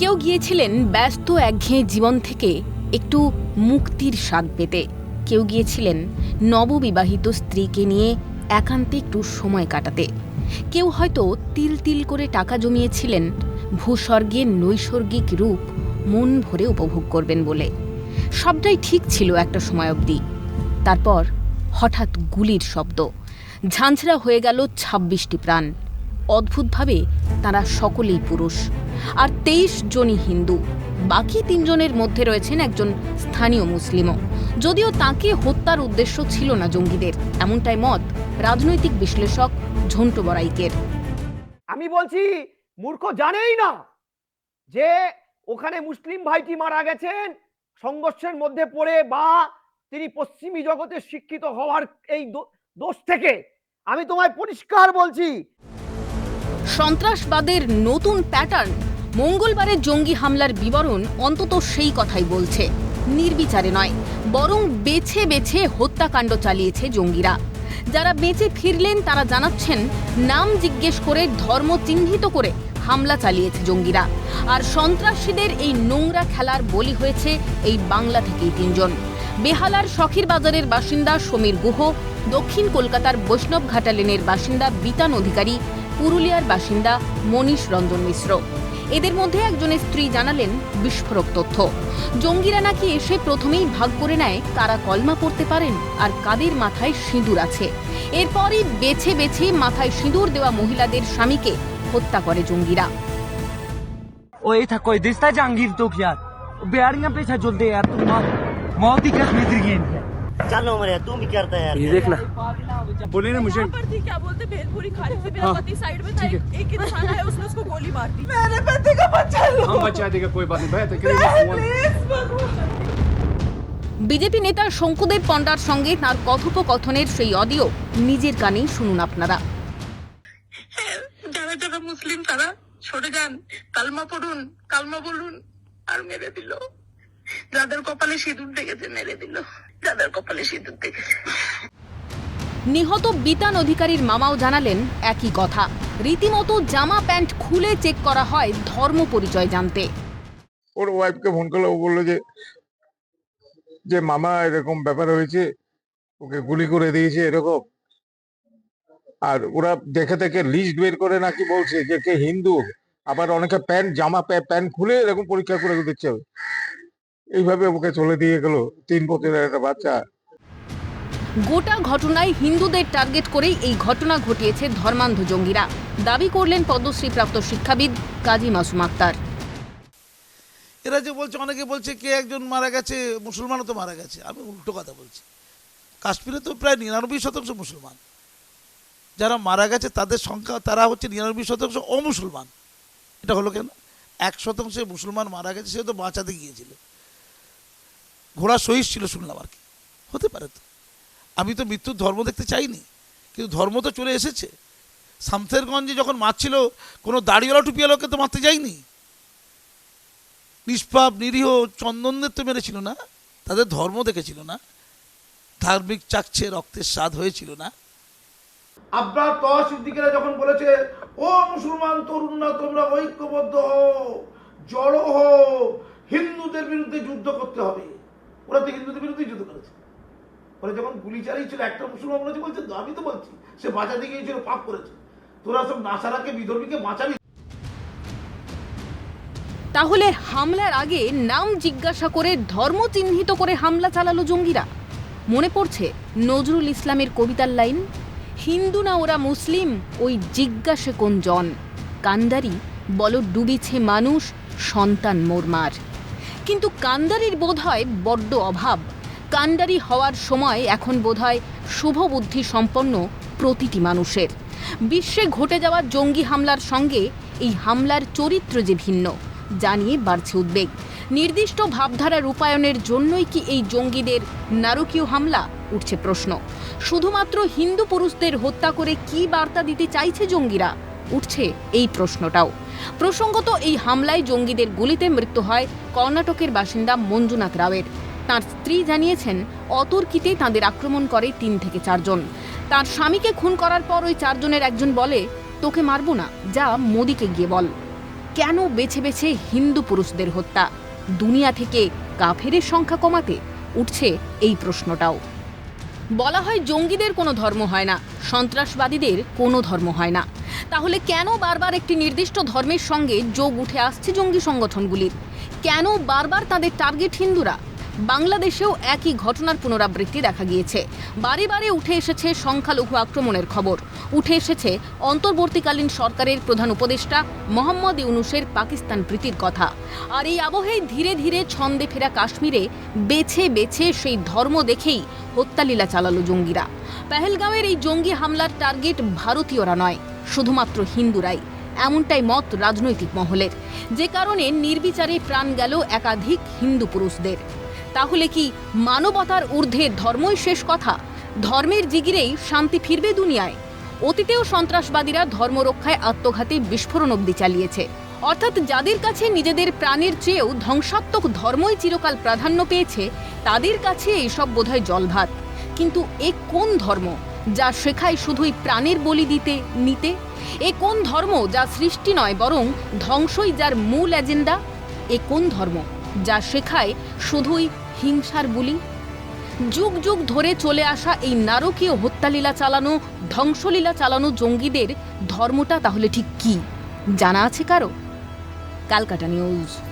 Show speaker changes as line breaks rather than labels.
কেউ গিয়েছিলেন ব্যস্ত একঘেয়ে জীবন থেকে একটু মুক্তির স্বাদ পেতে। কেউ গিয়েছিলেন নববিবাহিত স্ত্রীকে নিয়ে একান্তে একটু সময় কাটাতে। কেউ হয়তো তিল তিল করে টাকা জমিয়েছিলেন ভূস্বর্গের নৈসর্গিক রূপ মন ভরে উপভোগ করবেন বলে। সবটাই ঠিক ছিল একটা সময় অবধি। তারপর হঠাৎ গুলির শব্দ। ঝাঁঝরা হয়ে গেল ছাব্বিশটি প্রাণ। অদ্ভুতভাবে তারা সকলেই পুরুষ। আর তেইশ জনই হিন্দু। বাকি তিনজনের মধ্যে রয়েছেন একজন স্থানীয় মুসলিমও। যদিও তাকে হত্যার উদ্দেশ্য ছিল না জঙ্গিদের। এমনটাই মত রাজনৈতিক বিশ্লেষক ঝন্টু বরাইকের।
আমি বলছি, মূর্খ জানেই না যে ওখানে মুসলিম ভাইটি মারা গেছেন, সংঘর্ষের মধ্যে পড়ে বা তিনি পশ্চিমী জগতে শিক্ষিত হওয়ার এই দোষ থেকে। আমি তোমায় পরিষ্কার বলছি
সন্ত্রাসবাদের নতুন প্যাটার্ন মঙ্গলবারের জঙ্গি হামলার বিবরণ অন্তত সেই কথাই বলছে। নির্বিচারে নয়, বরং বেছে বেছে হত্যাকাণ্ড চালিয়েছে জঙ্গিরা। যারা বেঁচে ফিরলেন, তারা জানাচ্ছেন, নাম জিজ্ঞেস করে, ধর্ম চিহ্নিত করে হামলা চালিয়েছে জঙ্গিরা। আর সন্ত্রাসীদের এই নোংরা খেলার বলি হয়েছে এই বাংলা থেকেই তিনজন। বেহালার শখির বাজারের বাসিন্দা সমীর গুহ, দক্ষিণ কলকাতার বৈষ্ণবঘাটা লেনের বাসিন্দা বিতান অধিকারী পুরুলিয়ার বাসিন্দা মনীষ রঞ্জন মিশ্র এদের মধ্যে একজনের স্ত্রী জানালেন বিস্ফোরক তথ্য জঙ্গিরা নাকি এসে প্রথমেই ভাগ করে নেয় কারা কলমা পড়তে পারেন আর কাদের মাথায় সিঁদুর আছে এরপরই বেছে বেছে মাথায় সিঁদুর দেওয়া মহিলাদের স্বামীকে হত্যা করে জঙ্গিরা
ओ ये था कोई दिसता जहांगीर तो यार बिहारियां पीछा चलते यार तुम मौत मौत ही कसम इधर की है
चलो मरे तू भी करता है यार
ये देखना बोले ना मुझे
वहाँ पर थी क्या बोलते भेलपुरी खाने से मेरा पति साइड में था एक एक इंसान आया उसने उसको गोली मार दी मेरे पति का बच्चा लो
हम बचा देगा कोई बात नहीं भैया तकरीबन
বিজেপি নেতা শঙ্কুদেব পণ্ডার সঙ্গে তার কথোপকথনের সেই অডিও নিজের কানেই শুনুন আপনারা
যারা যারা মুসলিম তারা সরে যান কালমা পড়ুন কালমা বলুন আর মেরে দিল যাদের কপালে সিঁদুর দেখেছে মেরে দিল কপালে সিঁদুর
নিহত বিতান অধিকারীর মামাও জানালেন একই কথা। রীতিমতো জামা প্যান্ট খুলে চেক করা হয় ধর্ম পরিচয় জানতে।
ওর ওয়াইফকে ফোন করল ও বলল যে যে মামা এরকম ব্যাপার হয়েছে ওকে গুলি করে দিয়েছে এরকম। আর ওরা দেখে দেখে লিস্ট বের করে নাকি বলছে যে কে হিন্দু আবার অনেকে প্যান্ট জামা প্যা- প্যান্ট খুলে এরকম পরীক্ষা করে দিচ্ছে। এইভাবে ওকে চলে দিয়ে গেল। তিন বছরের একটা বাচ্চা।
গোটা ঘটনায় হিন্দুদের টার্গেট করেই এই ঘটনা ঘটিয়েছে ধর্মান্ধ জঙ্গিরা। দাবি করলেন পদ্মশ্রীপ্রাপ্ত শিক্ষাবিদ কাজী মাসুম আক্তার।
এরা যে বলছে অনেকে বলছে কে একজন মারা গেছে মুসলমানও তো মারা গেছে। আমি উল্টো কথা বলছি। কাশ্মীরে তো প্রায় নিরানব্বই শতাংশ মুসলমান। যারা মারা গেছে তাদের সংখ্যা তারা হচ্ছে নিরানব্বই শতাংশ অমুসলমান। এটা হলো কেন? এক শতাংশে মুসলমান মারা গেছে সে তো বাঁচাতে গিয়েছিল। ঘোড়া সহিস ছিল শুনলাম আর কি। হতে পারে তো। আমি তো মৃত্যুর ধর্ম দেখতে চাইনি, কিন্তু ধর্ম তো চলে এসেছে। সামথেরগঞ্জে যখন মারছিল, কোনো দাড়িওয়ালা টুপিওয়ালাকে তো মারতে যায়নি। নিষ্পাপ, নিরীহ চন্দনদের তো মেরেছিল না, তাদের ধর্ম দেখেছিল না, ধার্মিক চাকছে, রক্তের স্বাদ হয়েছিল না। আব্বার তহসিদ্দিকেরা যখন বলেছে, ও মুসলমান তরুণরা, তোমরা ঐক্যবদ্ধ হও, জড়ো হও, হিন্দুদের বিরুদ্ধে যুদ্ধ করতে হবে। ওরা তো হিন্দুদের বিরুদ্ধে যুদ্ধ করেছে। ওরা যখন গুলি চালিয়েছিল, একটা মুসলমান বলেছে, বলছে আমি তো বলছি, সে বাঁচাতে গিয়েছিল, পাপ করেছে। তোরা সব নাসারাকে, বিধর্মীকে বাঁচাবি?
তাহলে হামলার আগে নাম জিজ্ঞাসা করে, ধর্ম চিহ্নিত করে হামলা চালালো জঙ্গিরা। মনে পড়ছে নজরুল ইসলামের কবিতার লাইন, হিন্দু না ওরা মুসলিম, ওই জিজ্ঞাসে কোন জন। কান্দারি, বল ডুবিছে মানুষ, সন্তান মোরমার কিন্তু কান্দারির বোধ হয় বড্ড অভাব। কান্ডারি হওয়ার সময় এখন বোধহয় শুভ বুদ্ধি সম্পন্ন প্রতিটি মানুষের। বিশ্বে ঘটে যাওয়া জঙ্গি হামলার সঙ্গে এই হামলার চরিত্র যে ভিন্ন জানিয়ে বাড়ছে উদ্বেগ। নির্দিষ্ট ভাবধারা রূপায়ণের জন্যই কি এই জঙ্গিদের নারকীয় হামলা? উঠছে প্রশ্ন। শুধুমাত্র হিন্দু পুরুষদের হত্যা করে কি বার্তা দিতে চাইছে জঙ্গিরা? উঠছে এই প্রশ্নটাও। প্রসঙ্গত এই হামলায় জঙ্গিদের গুলিতে মৃত্যু হয় কর্ণাটকের বাসিন্দা মঞ্জুনাথ রাওয়ের। তার স্ত্রী জানিয়েছেন, অতর্কিতে তাদের আক্রমণ করে তিন থেকে চারজন। তার স্বামীকে খুন করার পর ওই চারজনের একজন বলে, তোকে মারবো না, যা মোদিকে গিয়ে বল। কেন বেছে বেছে হিন্দু পুরুষদের হত্যা? দুনিয়া থেকে কাফেরের সংখ্যা কমাতে উঠছে এই প্রশ্নটাও। বলা হয়, জঙ্গিদের কোনো ধর্ম হয় না, সন্ত্রাসবাদীদের কোনো ধর্ম হয় না। তাহলে কেন বারবার একটি নির্দিষ্ট ধর্মের সঙ্গে যোগ উঠে আসছে জঙ্গি সংগঠনগুলির কেন বারবার তাদের টার্গেট হিন্দুরা? বাংলাদেশেও একই ঘটনার পুনরাবৃত্তি দেখা গিয়েছে। বারে বারে উঠে এসেছে সংখ্যালঘু আক্রমণের খবর। উঠে এসেছে অন্তর্বর্তীকালীন সরকারের প্রধান উপদেষ্টা মোহাম্মদ ইউনুসের পাকিস্তান প্রীতির কথা। আর এই আবহে ধীরে ধীরে ছন্দে ফেরা কাশ্মীরে বেছে বেছে সেই ধর্ম দেখেই হত্যালীলা চালালো জঙ্গিরা। পেহেলগাঁওয়ের এই জঙ্গি হামলার টার্গেট ভারতীয়রা নয়। শুধুমাত্র হিন্দুরাই, এমনটাই মত রাজনৈতিক মহলের। যে কারণে নির্বিচারে প্রাণ গেল একাধিক হিন্দু পুরুষদের। তাহলে কি মানবতার ঊর্ধ্বে ধর্মই শেষ কথা? ধর্মের জিগিরেই শান্তি ফিরবে দুনিয়ায়? অতীতেও সন্ত্রাসবাদীরা ধর্মরক্ষায় আত্মঘাতী বিস্ফোরণ অব্দি চালিয়েছে। অর্থাৎ যাদের কাছে নিজেদের প্রাণের চেয়েও ধ্বংসাত্মক ধর্মই চিরকাল প্রাধান্য পেয়েছে, তাদের কাছে এইসব বোধহয় জলভাত। কিন্তু এ কোন ধর্ম? যা শেখায় শুধুই প্রাণের বলি দিতে, নিতে। এ কোন ধর্ম যা সৃষ্টি নয় বরং ধ্বংসই যার মূল এজেন্ডা? এ কোন ধর্ম যা শেখায় শুধুই হিংসার বলি? যুগ যুগ ধরে চলে আসা এই নারকীয় হত্যালীলা চালানো, ধ্বংসলীলা চালানো জঙ্গিদের ধর্মটা তাহলে ঠিক কি? জানা আছে কারও? কালকাটা নিউজ।